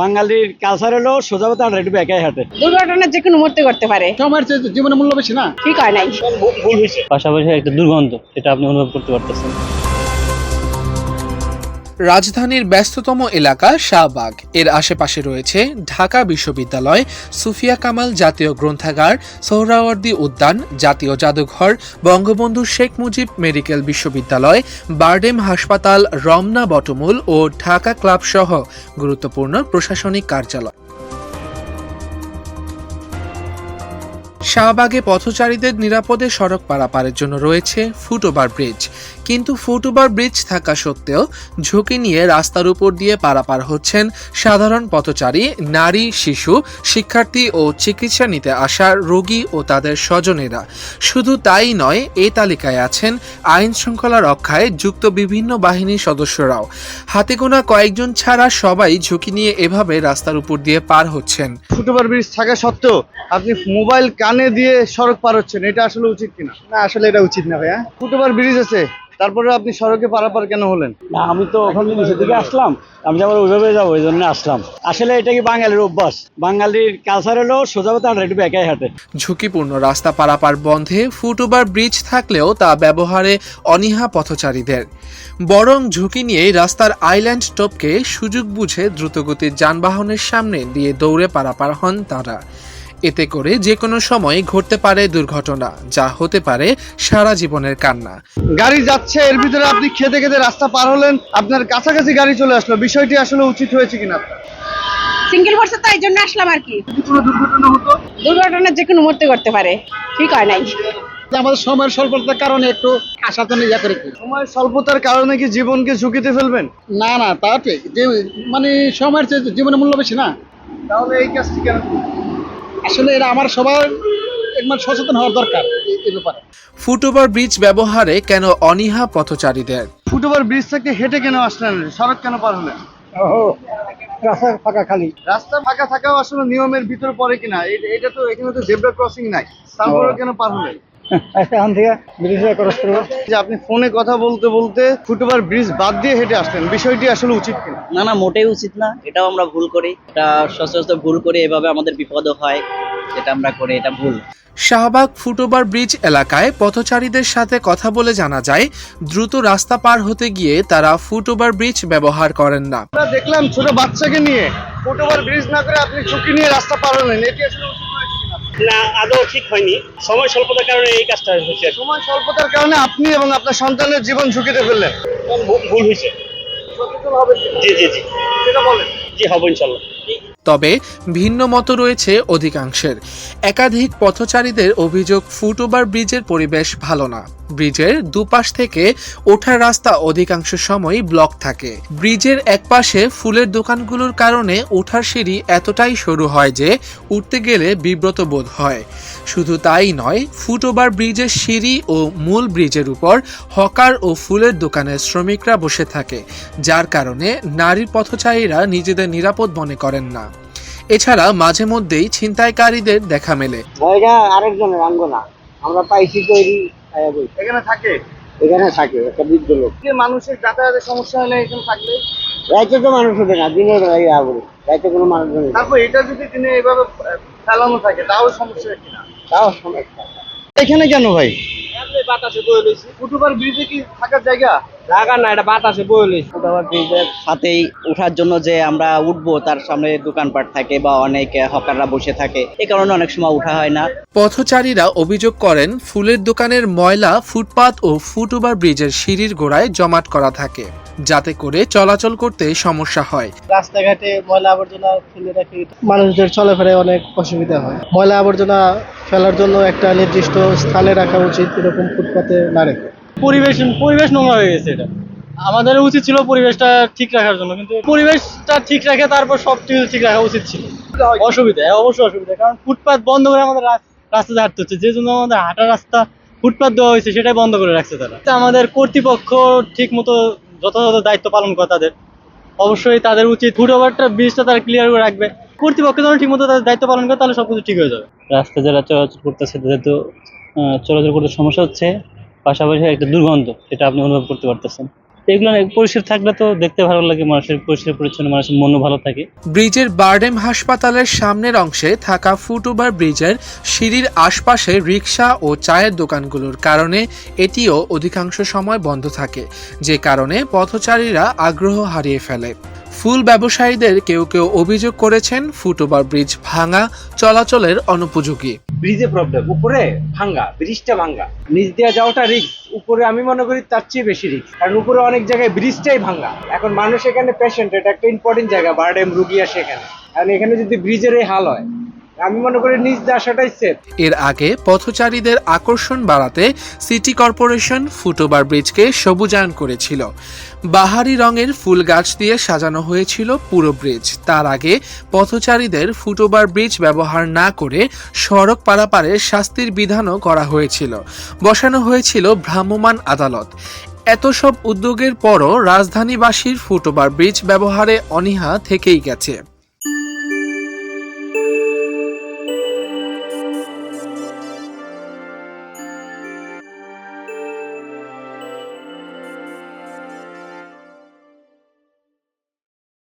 বাঙালির কালচার হলো সোজা তার রেডি একাই হাতে দুর্ঘটনা যে কোনো মুহূর্তে করতে পারে। সময়ের চেয়ে জীবনের মূল্য বেশি না? ঠিক হয় নাই। পাশাপাশি একটা দুর্গন্ধ সেটা আপনি অনুভব করতে পারতেছেন। রাজধানীর ব্যস্ততম এলাকা শাহবাগ। এর আশেপাশে রয়েছে ঢাকা বিশ্ববিদ্যালয়, সুফিয়া কামাল জাতীয় গ্রন্থাগার, সোহরাওয়ার্দী উদ্যান, জাতীয় জাদুঘর, বঙ্গবন্ধু শেখ মুজিব মেডিকেল বিশ্ববিদ্যালয়, বারডেম হাসপাতাল, রমনা বটমূল ও ঢাকা ক্লাব সহ গুরুত্বপূর্ণ প্রশাসনিক কার্যালয়। শাহবাগে পথচারীদের নিরাপদে সড়ক পারাপারের জন্য রয়েছে ফুটওভার ব্রিজ। কিন্তু ফুটওভার ব্রিজ থাকা সত্ত্বেও ঝুঁকি নিয়ে রাস্তার উপর দিয়ে পারাপার হচ্ছেন সাধারণ পথচারী, নারী, শিশু, শিক্ষার্থী ও চিকিৎসা নিতে আসা রোগী ও তাদের স্বজনেরা। শুধু তাই নয় এই তালিকায় আছেন আইন শৃঙ্খলা রক্ষায় যুক্ত বিভিন্ন বাহিনীর সদস্যরাও। হাতে গোনা কয়েকজন ছাড়া সবাই ঝুঁকি নিয়ে এভাবে রাস্তার উপর দিয়ে পার হচ্ছেন। ফুটওভার ব্রিজ থাকা সত্ত্বেও আপনি মোবাইল কানে দিয়ে সড়ক পার হচ্ছেন এটা আসলে উচিত কিনা? না আসলে এটা উচিত না ভাইয়া। ফুটওভার ব্রিজ আছে তারপরে আপনি সড়কে পারাপার কেন হলেন? না আমি তো ওখানে নিচের দিকে আসলাম আমি আবার ওইভাবে যাব ওই জন্য আসলাম। আসলে এটা কি বাঙালির অভ্যাস? বাঙালির কালচার হলো সোজা কথা রেডি একাই হাটে। ঝুঁকিপূর্ণ রাস্তা পারাপার বন্ধে ফুটওভার ব্রিজ থাকলেও তা ব্যবহারে অনীহা পথচারীদের। বরং ঝুঁকি নিয়ে রাস্তার আইল্যান্ড টপকে সুযোগ বুঝে দ্রুতগতির যানবাহনের সামনে দিয়ে দৌড়ে পারাপার হন তারা। এতে করে যে কোনো সময় ঘটতে পারে দুর্ঘটনা যা হতে পারে সারা জীবনের কান্না। গাড়ি যাচ্ছে এর ভিতরে আপনি খেতে খেতে রাস্তা পার হলেন আপনার কাছাকাছি গাড়ি চলে আসলো। বিষয়টি আসলে উচিত হয়েছে কিনা? সিঙ্গেল ভার্সা তো এই জন্য আসলাম আর কি। কোনো দুর্ঘটনা হতো? দুর্ঘটনা যে কোনো মুহূর্তে করতে পারে ঠিক হয় নাই। আমাদের সময়ের স্বল্পতার কারণে একটু আসার জন্য ইয়া করে কি? সময় স্বল্পতার কারণে কি জীবনকে ঝুঁকিতে ফেলবেন? না না তা ঠিক। যে মানে সময়ের চেয়ে জীবনের মূল্য বেশি না। তাহলে এই কাজটি কেন? আসলে এরা আমার সবার একবার সচেতন হওয়ার দরকার এই- এই ব্যাপারে। ফুটওভার ব্রিজ ব্যবহারে কেন অনীহা পথচারীদের? ফুটওভার ব্রিজ থেকে হেঁটে কেন আসলেন? সড়ক কেন পার হলেন? রাস্তা ফাঁকা খালি। রাস্তা ফাঁকা থাকাও আসলে নিয়মের ভিতরে পড়ে কিনা? এটা তো এখানে তো জেব্রা ক্রসিং নাই। তারপরে কেন পার হলেন? এখান থেকে ব্রিজে ক্রস করব। যে আপনি ফোনে কথা বলতে বলতে ফুটওভার ব্রিজ বাদ দিয়ে হেঁটে আসলেন বিষয়টি আসলে উচিত কিনা? না না মোটেই উচিত না এটাও আমরা ভুল করি। এটা সচরাচর ভুল করি এভাবে আমাদের বিপদও হয় যেটা আমরা করি এটা ভুল। শাহবাগ ফুটওভার ব্রিজ এলাকায় পথচারীদের সাথে কথা বলে জানা যায় দ্রুত রাস্তা পার হতে গিয়ে তারা ফুটওভার ব্রিজ ব্যবহার করেন না। আমরা দেখলাম ছোট বাচ্চাকে নিয়ে ফুটওভার ব্রিজ না করে আপনি ঝুঁকি নিয়ে রাস্তা পার হলেন এটি আসলে না আদৌ ঠিক হয়নি। সময় স্বল্পতার কারণে এই কাজটা হয়েছে সময় স্বল্পতার কারণে আপনি এবং আপনার সন্তানের জীবন ঝুঁকিতে ফেললেন। ভুল হয়েছে। জি জি জি। সেটা বলেন। জি হব ইনশাল্লাহ। তবে ভিন্ন মত রয়েছে অধিকাংশের। একাধিক পথচারীদের অভিযোগ ফুটওভার ব্রিজের পরিবেশ ভালো না। ব্রিজের দুপাশ থেকে ওঠার রাস্তা অধিকাংশ সময় ব্লক থাকে। ব্রিজের একপাশে ফুলের দোকানগুলোর কারণে ওঠার সিঁড়ি এতটাই সরু হয় যে উঠতে গেলে বিব্রত বোধ হয়। শুধু তাই নয় ফুটওভার ব্রিজের সিঁড়ি ও মূল ব্রিজের উপর হকার ও ফুলের দোকানের শ্রমিকরা বসে থাকে যার কারণে নারী পথচারীরা নিজেদের নিরাপদ মনে করেন না। এছাড়া মাঝে মধ্যেই ছিনতাইকারীদের দেখা মেলে। আরেকজনের আমরা পাইছি তৈরি এখানে থাকে? এখানে থাকে একটা বৃদ্ধ লোক। মানুষের যাতায়াতের সমস্যা হলে এখানে থাকলে? রাইতে তো মানুষ হবে না দিনের বেলায় আগুন। রাইতে কোনো মানুষ হবে না। তারপর এটা যদি তিনি এইভাবে ফেলানো থাকে তাও সমস্যা কিনা তাও সমস্যা। এখানে কেন ভাই? বাতাসে বয়ে লইছি। ফুটওভার ব্রিজে কি থাকার জায়গা? জায়গা না এটা বাতাসে বয়ে লইছে। ফুটওভার ব্রিজের সাথেই ওঠার জন্য যে আমরা উঠবো তার সামনে দোকানপাট থাকে বা অনেক হকাররা বসে থাকে এই কারণে অনেক সময় উঠা হয় না। পথচারীরা অভিযোগ করেন ফুলের দোকানের ময়লা ফুটপাত ও ফুটওভার ব্রিজের সিঁড়ির গোড়ায় জমাট করা থাকে। যাতে করে চলাচল করতে সমস্যা হয়। রাস্তাঘাটে ময়লা আবর্জনা ফেলে রাখি মানুষদের চলাফেরায় অনেক অসুবিধা হয়। ময়লা আবর্জনা ফেলার জন্য একটা নির্দিষ্ট স্থানে রাখা উচিত এরকম ফুটপাতে না রেখে। পরিবেশ পরিবেশ নোংরা হয়ে গেছে এটা। আমাদের উচিত ছিল পরিবেশটা ঠিক রাখার জন্য কিন্তু পরিবেশটা ঠিক রাখে তারপর সব কিছু ঠিক রাখা উচিত ছিল। অসুবিধা হ্যাঁ, অবশ্যই অসুবিধা কারণ ফুটপাত বন্ধ করে আমাদের রাস- রাস্তাতে হাঁটতে হচ্ছে। যে জন্য আমাদের হাঁটার রাস্তা ফুটপাত দেওয়া হয়েছে সেটাই বন্ধ করে রাখছে তারা। আমাদের কর্তৃপক্ষ ঠিক মতো যথাযথ দায়িত্ব পালন করে তাদের। অবশ্যই তাদের উচিত ফুটওভারটা ব্রিজটা তারা ক্লিয়ার করে রাখবে। কর্তৃপক্ষ যখন ঠিক মতো তাদের দায়িত্ব পালন করে, তাহলে সবকিছু ঠিক হয়ে যাবে। রাস্তা যারা চলাচল করতেছে, তাদের তো চলাচল করতে সমস্যা হচ্ছে। পাশাপাশি একটা দুর্গন্ধ, সেটা আপনি অনুভব করতে পারতেছেন। এগুলো পরিষ্কার থাকলে তো দেখতে ভালো লাগে মানুষের পরিষ্কার পরিচ্ছন্ন, মানুষের মনও ভালো থাকে। ব্রিজের বারডেম হাসপাতালের সামনের অংশে থাকা ফুটওভার ব্রিজের সিঁড়ির আশপাশে রিক্সা ও চায়ের দোকানগুলোর কারণে এটিও অধিকাংশ সময় বন্ধ থাকে, যে কারণে পথচারীরা আগ্রহ হারিয়ে ফেলে। ফুল ব্যবসায়ীদের কেউ কেউ অভিযোগ করেছেন ফুটওভার ব্রিজ ভাঙা চলাচলের অনুপযোগী। ব্রিজে প্রবলেম উপরে ভাঙ্গা ব্রিজটা ভাঙ্গা নিচ দিয়ে যাওয়াটা রিক্স উপরে আমি মনে করি তার চেয়ে বেশি রিক্স কারণ উপরে অনেক জায়গায় ব্রিজটাই ভাঙ্গা এখন মানুষ এখানে পেশেন্ট এটা একটা ইম্পর্টেন্ট জায়গা, বারডেম, রুগী আসে এখানে। কারণ এখানে যদি ব্রিজের এই হাল হয় আমি মনে করি নিচ দিয়ে আসাটাই সেফ এর আগে পথচারীদের আকর্ষণ বাড়াতে সিটি কর্পোরেশন ফুটওভার ব্রিজকে সবুজায়ন করেছিল। বাহারি রঙের ফুল গাছ দিয়ে সাজানো হয়েছিল পুরো ব্রিজ। তার আগে পথচারীদের ফুটওভার ব্রিজ ব্যবহার না করে সড়ক পারাপারে শাস্তির বিধানও করা হয়েছিল। বসানো হয়েছিল ভ্রাম্যমাণ আদালত। এত সব উদ্যোগের পরও রাজধানীবাসীর ফুটওভার ব্রিজ ব্যবহারে অনীহা থেকেই গেছে।